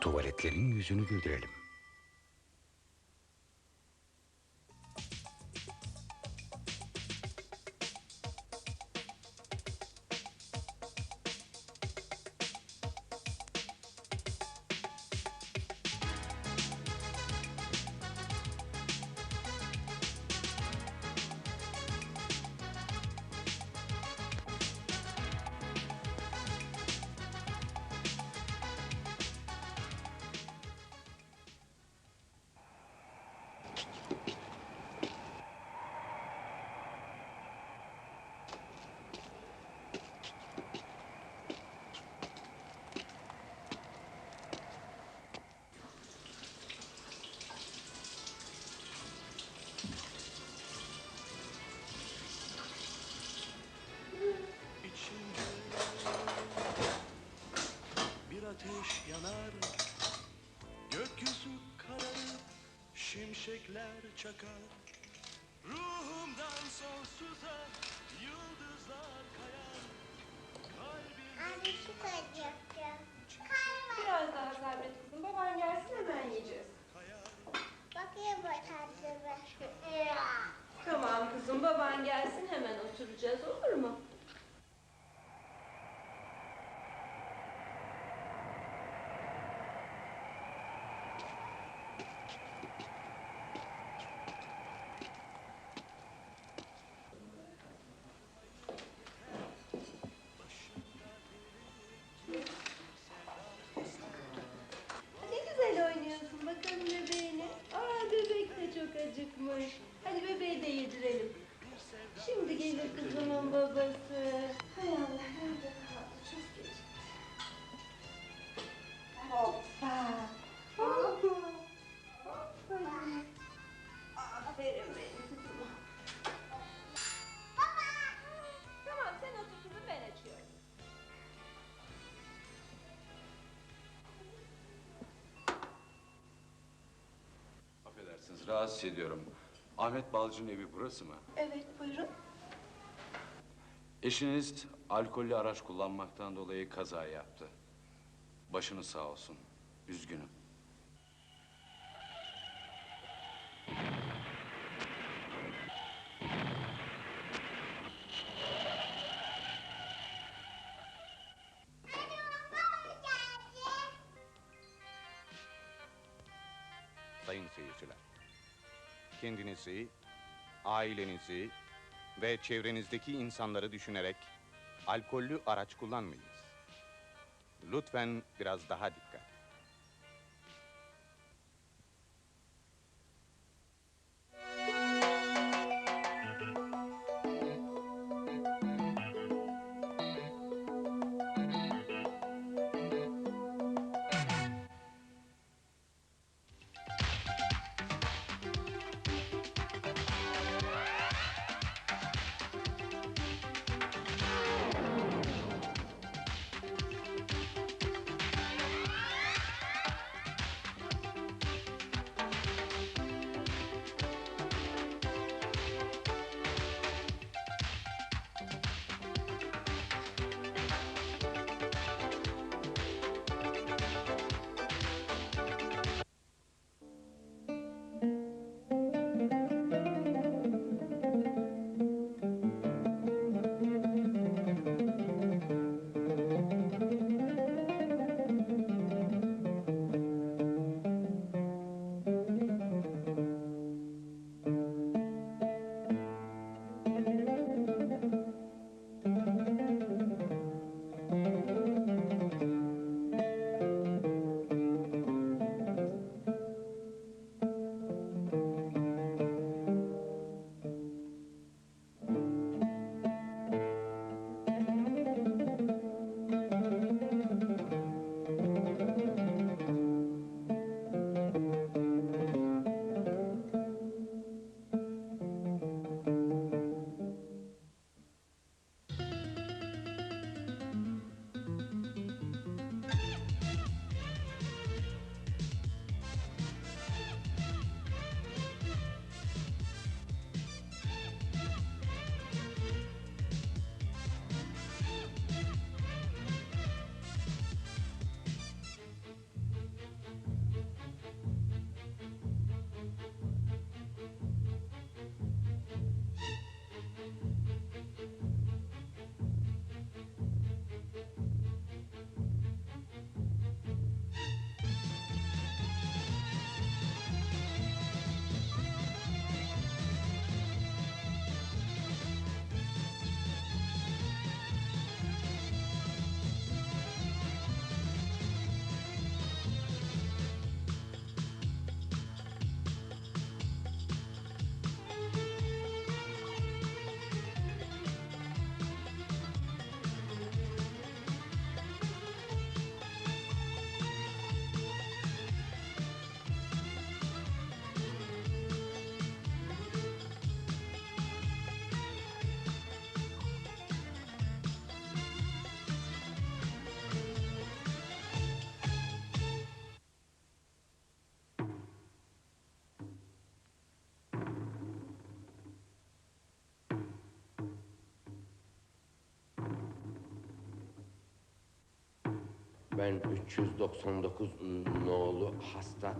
Tuvaletlerin yüzünü güldürelim. Şimşekler çakar Ruhumdan sonsuza yıldızlar kayar Kalbim Anne su koyacaktım. Biraz daha sabret kızım. Baban gelsin hemen yiyeceğiz. Bakayım bu tatlımı. Tamam kızım baban gelsin hemen oturacağız olur Şimdi gelir kızımın babası. Hay Allah nerede kaldı çok geç. Hoppa. Hoppa. Hoppa. Aferin benim kızıma. Tamam sen otur kızım ben açıyorum. Affedersiniz, rahatsız ediyorum. Ahmet Balcı'nın evi burası mı? Evet buyurun. Eşiniz alkollü araç kullanmaktan dolayı kaza yaptı. Başınız sağ olsun. Üzgünüm. Sayın seyirciler, kendinizi, ailenizi ve çevrenizdeki insanları düşünerek alkollü araç kullanmayınız. Lütfen biraz daha dikkat. Ben 399 nolu hasta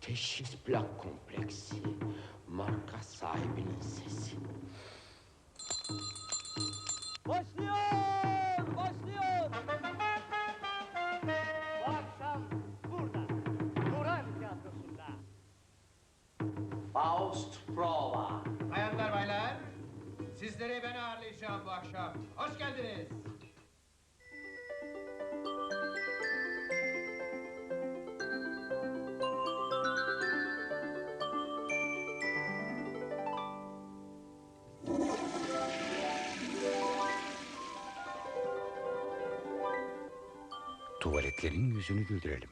teşhis plak kompleksi. Marka sahibinin sesi. Başlıyor! Başlıyor! Bu akşam burada, Turan Tiyatrosu'nda. Faust Prova. Bayanlar baylar, sizleri ben ağırlayacağım bu akşam. Hoş geldiniz. Tuvaletlerin yüzünü güldürelim.